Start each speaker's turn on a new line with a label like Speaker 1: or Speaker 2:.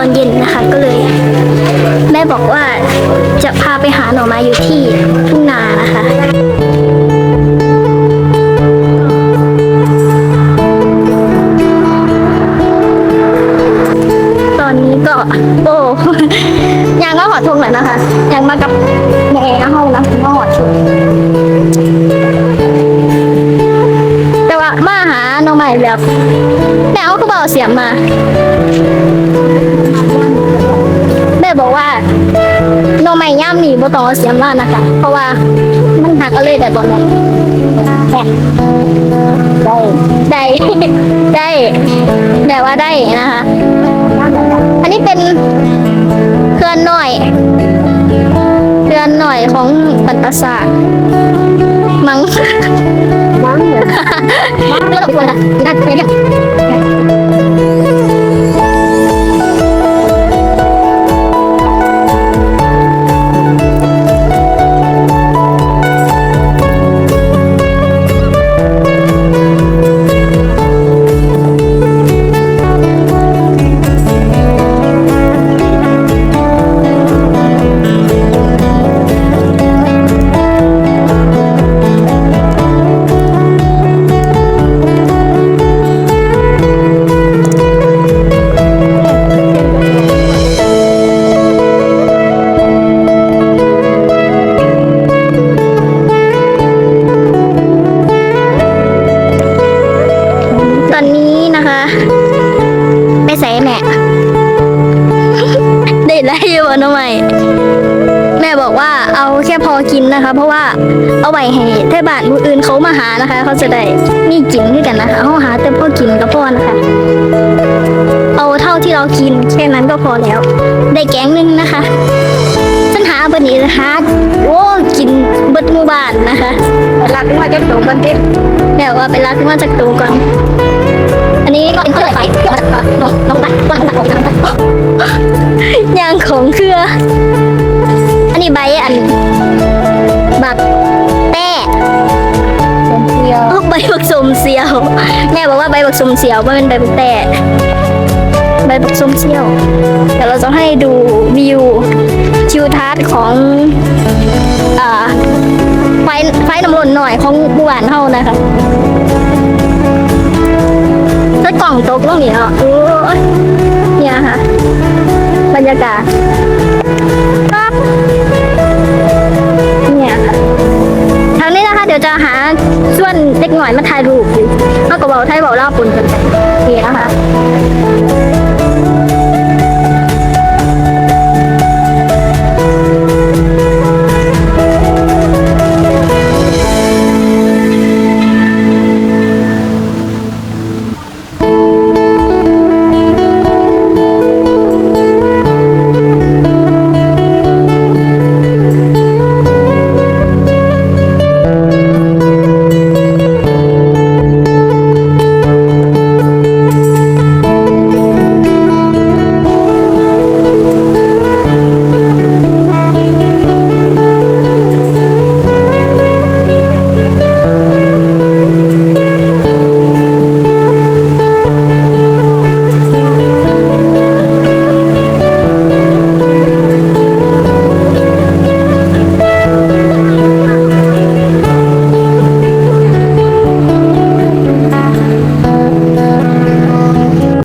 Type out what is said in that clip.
Speaker 1: อนเย็นนะคะก็เลย แม่บอกว่าจะพาไปหาหน่อไม้อยู่ที่ทุ่งนานะคะตอนนี้ก็โอ้ยังก็ขอดทงหน่อยนะคะยังมากับแม่ห้องนะคุณพ่อดแต่ว่ามาหาหน้องใหม่แบบแม่เอาคือเบาเสียงมา บอกว่าหน้องใหม่ย่ำหนีบ่ต้องเอาเสียงมานะคะเพราะว่ามันหักเอาเลยแต่ตอนนั้นได้ได้ได้แบบว่าได้นะคะ อันนี้เป็นเคลื่อนหน่อยเคลื่อนหน่อยของปัตตศาสตร์มัง
Speaker 2: มั้งเนี่ย
Speaker 1: เลิกตัวละนัดไปเนี่ย ได้ไรอยู่วะน้องใหม่แม่บอกว่าเอาแค่พอกินนะคะ เพราะว่าเอาไว้ให้เทศบาลผู้อื่นเขามาหานะคะ เขาจะได้มีกินด้วยกันนะคะเขาหาแต่พอกินก็พอนะคะ เอาเท่าที่เรากินแค่นั้นก็พอแล้ว ได้แกงหนึงนะคะฉันหาบันนี้นะคะโอ้กินเบิดหมู่บ้านนะคะ
Speaker 2: รักมาจะตกกันที่
Speaker 1: แม่บอกว่าไปรักมาจากตัวก่อนอันนี้ก็เป็นเท่าไหร่ไปลงลงไปวางลงไปย ใบบัก
Speaker 2: สมเสี
Speaker 1: ยว แม่บอกว่าใบบักสมเสียวมันเป็นใบบักแต้ใบบักสมเสียวเดี๋ยวเราจะให้ดูวิวทิวทัศน์ของอ่าไฟไฟน้ำล้นหน่อยของหมู่บ้านเฮานะคะถ้ากล่องตกตรงนี้เนาะโอ้ยเนี่ยค่ะ บรรยากาศ เบาไทยเบกลาบปุ่นกันเฮียนะคะ